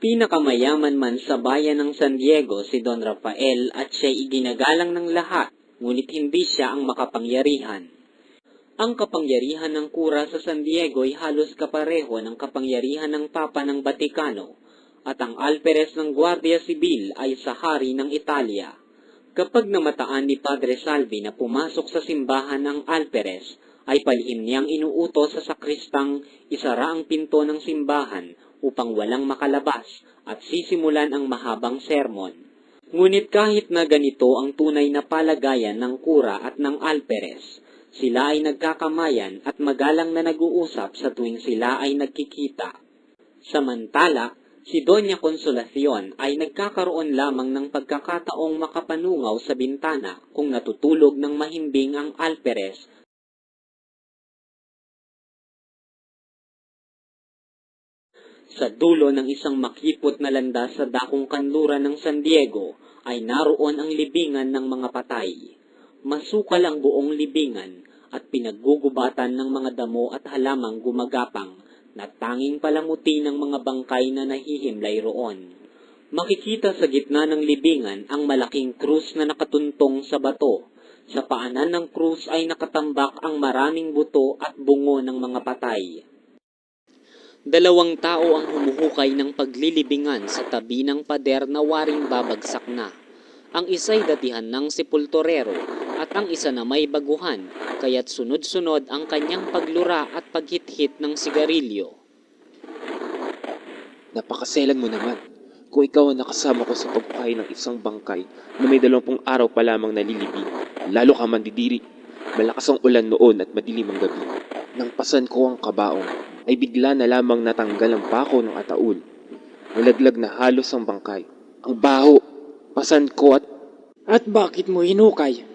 Pinakamayaman man sa bayan ng San Diego si Don Rafael at siya iginagalang ng lahat, ngunit hindi siya ang makapangyarihan. Ang kapangyarihan ng kura sa San Diego ay halos kapareho ng kapangyarihan ng Papa ng Batikano at ang alperes ng Guardia Sibil ay sa hari ng Italia. Kapag namataan ni Padre Salvi na pumasok sa simbahan ng alperes, ay palihim niyang inuutos sa sakristang isara ang pinto ng simbahan upang walang makalabas at sisimulan ang mahabang sermon. Ngunit kahit na ganito ang tunay na palagayan ng kura at ng alperes, sila ay nagkakamayan at magalang na nag-uusap sa tuwing sila ay nagkikita. Samantala, si Doña Consolacion ay nagkakaroon lamang ng pagkakataong makapanungaw sa bintana kung natutulog ng mahimbing ang alperes Sa dulo ng isang makipot na landas sa dakong kanluran ng San Diego ay naroon ang libingan ng mga patay. Masukal ang buong libingan at pinaggugubatan ng mga damo at halamang gumagapang na tanging palamuti ng mga bangkay na nahihimlay roon. Makikita sa gitna ng libingan ang malaking krus na nakatuntong sa bato. Sa paanan ng krus ay nakatambak ang maraming buto at bungo ng mga patay. Dalawang tao ang humuhukay ng paglilibingan sa tabi ng pader na waring babagsak na. Ang isa'y datihan ng sepulturero at ang isa na may baguhan, kaya't sunod-sunod ang kanyang paglura at paghit-hit ng sigarilyo. Napakaselan mo naman. Kung ikaw ang nakasama ko sa pagpahay ng isang bangkay na may dalawampung araw pa lamang nalilibing, lalo ka mandidiri. Malakas ang ulan noon at madilim ang gabi. Nang pasan ko ang kabaong, ay bigla na lamang natanggal ang pako ng ataul. Nalaglag na halos ang bangkay. Ang baho, pasan ko at... At bakit mo hinukay?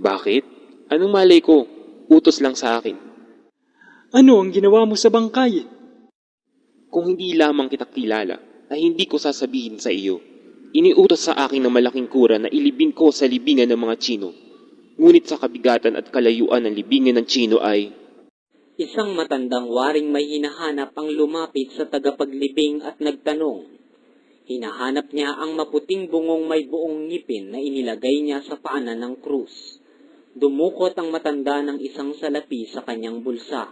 Bakit? Anong malay ko? Utos lang sa akin. Ano ang ginawa mo sa bangkay? Kung hindi lamang kita kilala, ay hindi ko sasabihin sa iyo. Iniutos sa akin ng malaking kura na ilibing ko sa libingan ng mga Chino. Ngunit sa kabigatan at kalayuan ng libingan ng Chino ay Isang matandang waring may hinahanap ang lumapit sa tagapaglibing at nagtanong. Hinahanap niya ang maputing bungong may buong ngipin na inilagay niya sa paanan ng krus. Dumukot ang matanda ng isang salapi sa kanyang bulsa.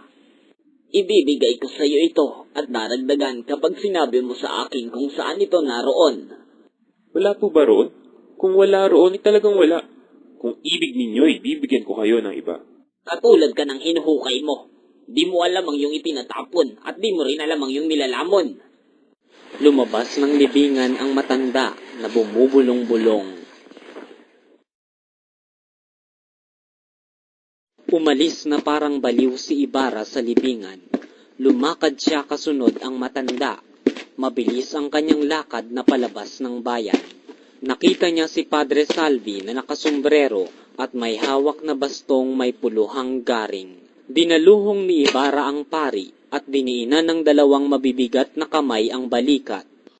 Ibibigay ko sa iyo ito at daragdagan kapag sinabi mo sa akin kung saan ito naroon. Wala po ba roon? Kung wala roon, eh talagang wala. Kung ibig ninyo, ibibigyan ko kayo ng iba. Katulad ka ng hinuhukay mo. Di mo alam ang iyong itinatapon at di mo rin alam ang iyong nilalamon. Lumabas ng libingan ang matanda na bumubulong-bulong. Umalis na parang baliw si Ibarra sa libingan. Lumakad siya kasunod ang matanda. Mabilis ang kanyang lakad na palabas ng bayan. Nakita niya si Padre Salvi na nakasombrero at may hawak na bastong may puluhang garing. Dinaluhong ni Ibarra ang pari at diniinan ng dalawang mabibigat na kamay ang balikat.